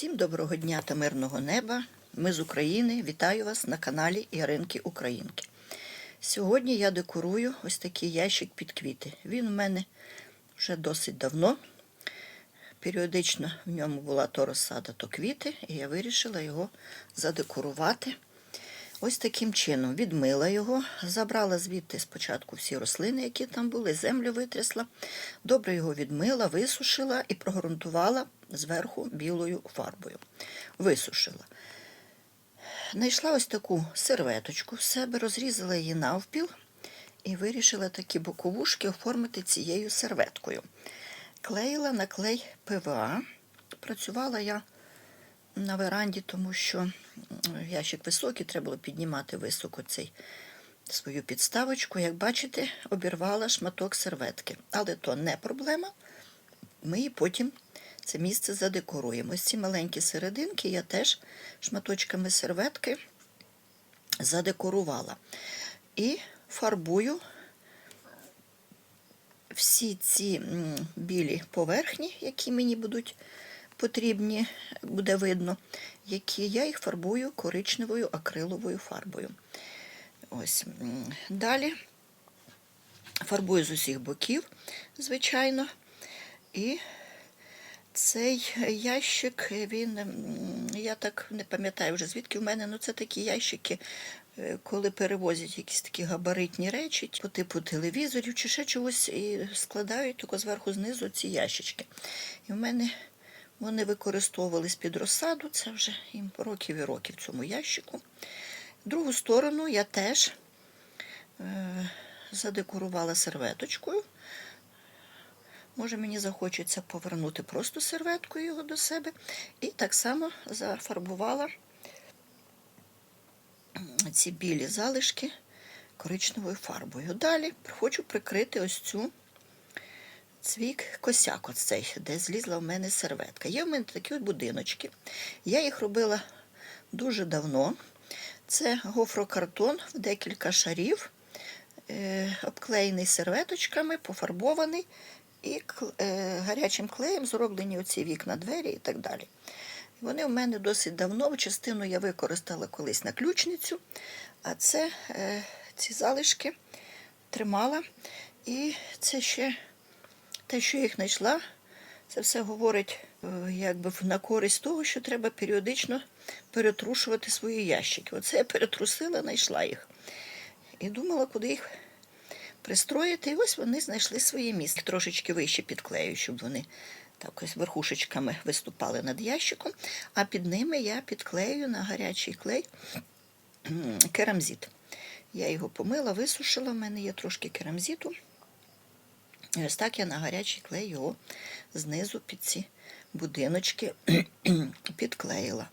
Всім доброго дня та мирного неба. Ми з України. Вітаю вас на каналі Яринки Українки. Сьогодні я декорую ось такий ящик під квіти. Він у мене вже досить давно. Періодично в ньому була то розсада, то квіти, і я вирішила його задекорувати. Ось таким чином відмила його, забрала звідти спочатку всі рослини, які там були, землю витрясла, добре його відмила, висушила і прогрунтувала зверху білою фарбою. Висушила. Знайшла ось таку серветочку в себе, розрізала її навпіл і вирішила такі боковушки оформити цією серветкою. Клеїла на клей ПВА. Працювала я на веранді, тому що ящик високий, треба було піднімати високо цей свою підставочку. Як бачите, обірвала шматок серветки. Але то не проблема. Ми її потім це місце задекоруємо. Ось ці маленькі серединки я теж шматочками серветки задекорувала. І фарбую всі ці білі поверхні, які мені будуть потрібні, буде видно, які я їх фарбую коричневою акриловою фарбою. Ось. Далі фарбую з усіх боків, звичайно. І цей ящик, він, я так не пам'ятаю вже звідки в мене, ну це такі ящики, е, коли перевозять якісь такі габаритні речі, по типу телевізорів чи ще чогось, і складають тільки зверху знизу ці ящички. І в мене вони використовувались під розсаду, це вже їм років і років цьому ящику. Другу сторону я теж е, задекорувала серветочкою. Може, мені захочеться повернути просто серветкою його до себе. І так само зафарбувала ці білі залишки коричневою фарбою. Далі хочу прикрити ось цю цвік косяк, оцей, де злізла в мене серветка. Є в мене такі от будиночки. Я їх робила дуже давно. Це гофрокартон в декілька шарів, е, обклеєний серветочками, пофарбований і е, гарячим клеєм зроблені оці вікна, двері і так далі. Вони в мене досить давно, частину я використала колись на ключницю, а це е, ці залишки тримала. І це ще те, що я їх знайшла, це все говорить е, якби на користь того, що треба періодично перетрушувати свої ящики. Оце я перетрусила, знайшла їх. І думала, куди їх пристроїти. І ось вони знайшли своє місце. Трошечки вище підклею, щоб вони так ось верхушечками виступали над ящиком, а під ними я підклею на гарячий клей керамзит. Я його помила, висушила, в мене є трошки керамзиту. І ось так я на гарячий клей його знизу під ці будиночки підклеїла.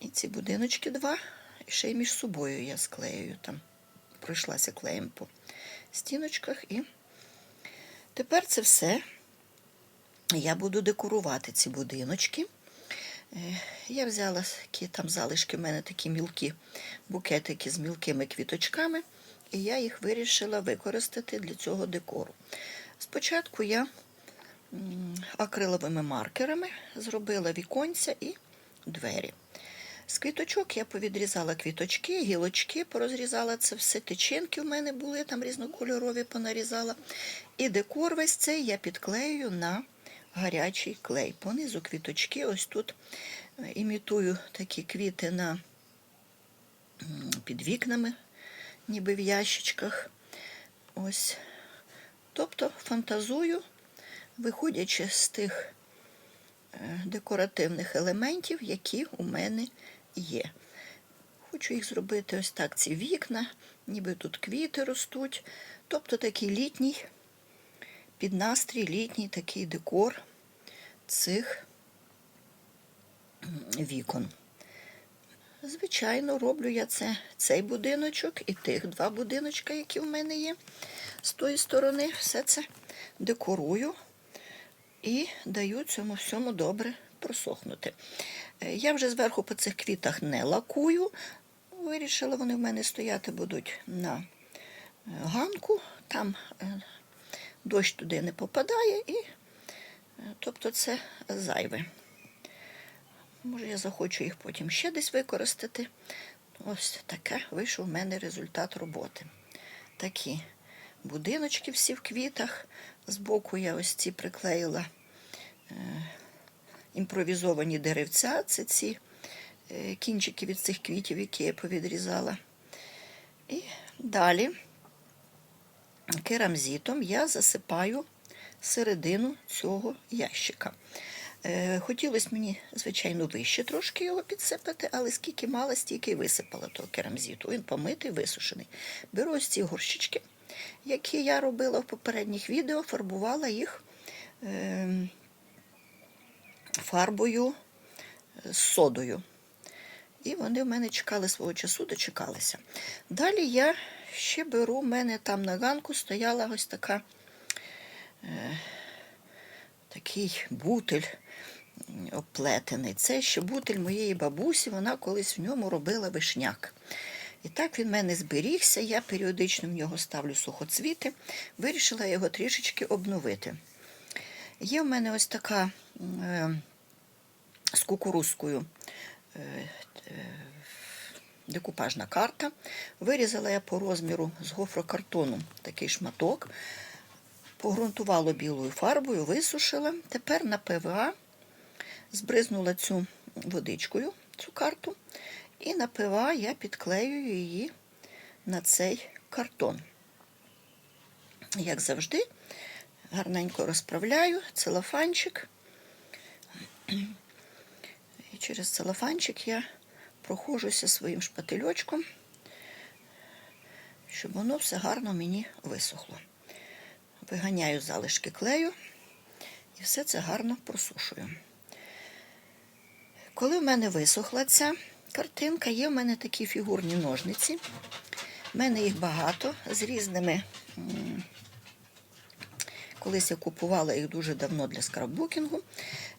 І ці будиночки два, і ще й між собою я склеюю там. Пройшлася клеєм по стіночках. І тепер це все. Я буду декорувати ці будиночки. Е, Я взяла там залишки, в мене такі мілкі букетики з мілкими квіточками, і я їх вирішила використати для цього декору. Спочатку я акриловими маркерами зробила віконця і двері. З квіточок я повідрізала квіточки, гілочки, порозрізала це все, тичинки в мене були, там різнокольорові понарізала. І декор весь цей я підклею на гарячий клей. Понизу квіточки, ось тут е, імітую такі квіти на, під вікнами, ніби в ящичках. Ось. Тобто фантазую, виходячи з тих е, декоративних елементів, які у мене є. Хочу їх зробити ось так, ці вікна, ніби тут квіти ростуть. Тобто такий літній, під настрій літній такий декор цих вікон. Звичайно, роблю я це, цей будиночок і тих два будиночка, які в мене є. З тої сторони все це декорую і даю цьому всьому добре просохнути. Е, Я вже зверху по цих квітах не лакую. Вирішила, вони в мене стояти будуть на е, ганку. Там е, дощ туди не попадає, і тобто це зайве. Може, я захочу їх потім ще десь використати. Ось таке вийшов в мене результат роботи. Такі будиночки всі в квітах. Збоку я ось ці приклеїла імпровізовані деревця. Це ці е, кінчики від цих квітів, які я повідрізала. І далі керамзитом я засипаю середину цього ящика. Е, Хотілося мені, звичайно, вище трошки його підсипати, але скільки мала, стільки й висипала того керамзиту. Він помитий, висушений. Беру ось ці горщички, які я робила в попередніх відео, фарбувала їх е, фарбою е, з содою. І вони в мене чекали свого часу, дочекалися. Далі я ще беру, в мене там на ганку стояла ось така, е, такий бутель оплетений. Це ще бутель моєї бабусі, вона колись в ньому робила вишняк. І так він в мене зберігся, я періодично в нього ставлю сухоцвіти, вирішила його трішечки обновити. Є в мене ось така з кукурузкою е, е, декупажна карта. Вирізала я по розміру з гофрокартону такий шматок, погрунтувала білою фарбою, висушила. Тепер на ПВА збризнула цю водичкою, цю карту, і на ПВА я підклеюю її на цей картон. Як завжди, гарненько розправляю целофанчик. І через целофанчик я проходжуся своїм шпательочком, щоб воно все гарно мені висохло. Виганяю залишки клею і все це гарно просушую. Коли в мене висохла ця картинка, є в мене такі фігурні ножниці. У мене їх багато з різними. Колись я купувала їх дуже давно для скраббукінгу.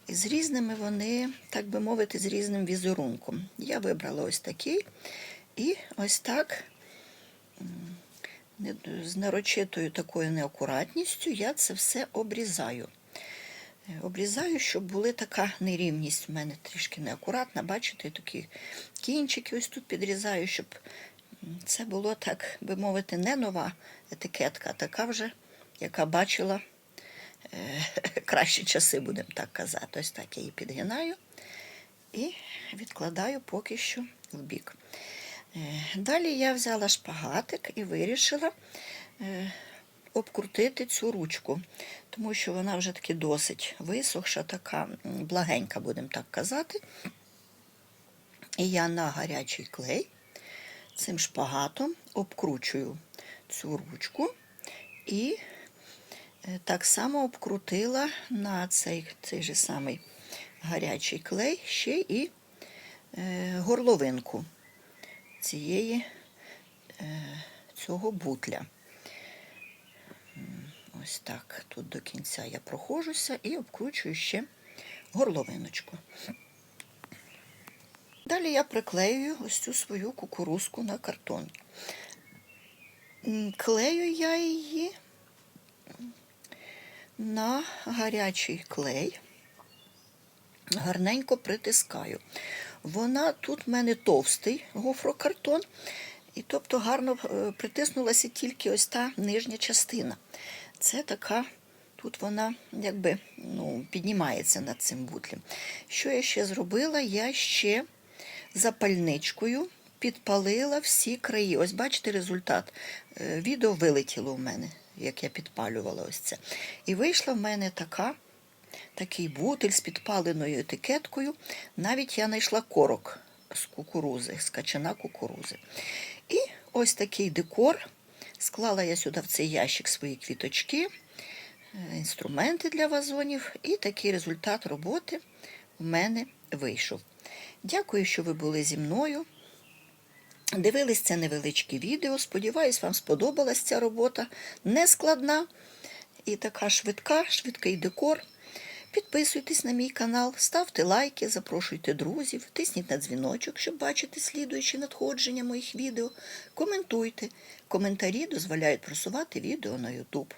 І з різними вони, так би мовити, з різним візерунком. Я вибрала ось такий. І ось так, з нарочитою такою неакуратністю, я це все обрізаю. Е, Обрізаю, щоб була така нерівність в мене трішки неакуратна. Бачите, такі кінчики ось тут підрізаю, щоб це було, так би мовити, не нова етикетка, а така вже, яка бачила кращі часи, будемо так казати. Ось так я її підгинаю і відкладаю поки що в бік. Е, Далі я взяла шпагатик і вирішила е, обкрутити цю ручку, тому що вона вже таки досить висохша, така благенька, будемо так казати. І я на гарячий клей цим шпагатом обкручую цю ручку і е, так само обкрутила на цей, цей же самий гарячий клей ще і е, горловинку цієї, е, цього бутля. Ось так. Тут до кінця я проходжуся і обкручую ще горловиночку. Далі я приклеюю ось цю свою кукурузку на картон. Клею я її на гарячий клей, гарненько притискаю. Вона тут в мене товстий гофрокартон, і тобто гарно е, притиснулася тільки ось та нижня частина. Це така, тут вона якби ну, піднімається над цим бутлем. Що я ще зробила? Я ще запальничкою підпалила всі краї. Ось бачите результат. Е, Відео вилетіло в мене, як я підпалювала ось це. І вийшла в мене така, такий бутиль з підпаленою етикеткою. Навіть я знайшла корок з кукурузи, з качана кукурузи. І ось такий декор. Склала я сюди в цей ящик свої квіточки, е, інструменти для вазонів, і такий результат роботи в мене вийшов. Дякую, що ви були зі мною. Дивились це невеличке відео. Сподіваюсь, вам сподобалась ця робота. Не складна і така швидка, швидкий декор. Підписуйтесь на мій канал, ставте лайки, запрошуйте друзів, тисніть на дзвіночок, щоб бачити слідуючі надходження моїх відео. Коментуйте. Коментарі дозволяють просувати відео на YouTube.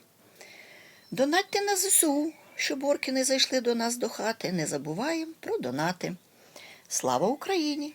Донатьте на ЗСУ, щоб орки не зайшли до нас до хати. Не забуваємо про донати. Слава Україні!